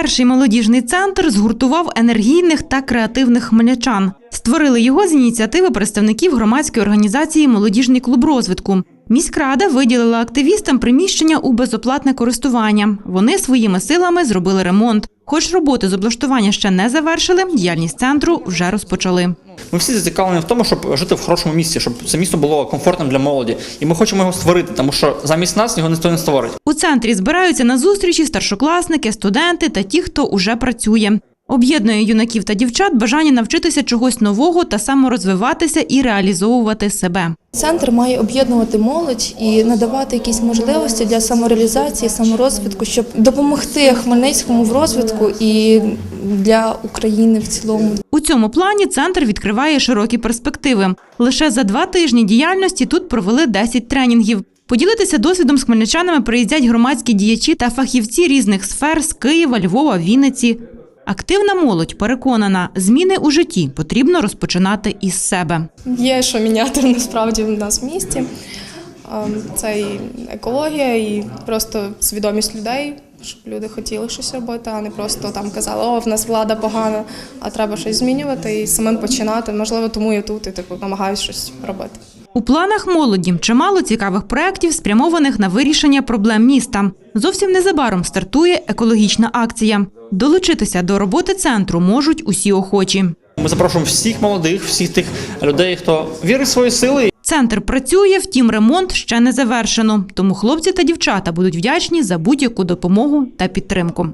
Перший молодіжний центр згуртував енергійних та креативних хмельничан. Створили його з ініціативи представників громадської організації Молодіжний клуб розвитку. Міськрада виділила активістам приміщення у безоплатне користування. Вони своїми силами зробили ремонт. Хоч роботи з облаштування ще не завершили, діяльність центру вже розпочали. Ми всі зацікавлені в тому, щоб жити в хорошому місці, щоб це місто було комфортним для молоді. І ми хочемо його створити, тому що замість нас його ніхто не створить. У центрі збираються на зустрічі старшокласники, студенти та ті, хто уже працює. Об'єднує юнаків та дівчат бажання навчитися чогось нового та саморозвиватися і реалізовувати себе. Центр має об'єднувати молодь і надавати якісь можливості для самореалізації, саморозвитку, щоб допомогти Хмельницькому в розвитку і для України в цілому. У цьому плані центр відкриває широкі перспективи. Лише за два тижні діяльності тут провели 10 тренінгів. Поділитися досвідом з хмельничанами приїздять громадські діячі та фахівці різних сфер з Києва, Львова, Вінниці. Активна молодь переконана, зміни у житті потрібно розпочинати із себе. Є що міняти насправді в нас в місті. Ем, Це і екологія, і просто свідомість людей, щоб люди хотіли щось робити, а не просто там казали, о, в нас влада погана, а треба щось змінювати і самим починати. Можливо, тому я тут і типу намагаюся щось робити. У планах молоді чимало цікавих проєктів, спрямованих на вирішення проблем міста. Зовсім незабаром стартує екологічна акція. Долучитися до роботи центру можуть усі охочі. Ми запрошуємо всіх молодих, всіх тих людей, хто вірить в свої сили Центр працює, втім, ремонт ще не завершено. Тому хлопці та дівчата будуть вдячні за будь-яку допомогу та підтримку.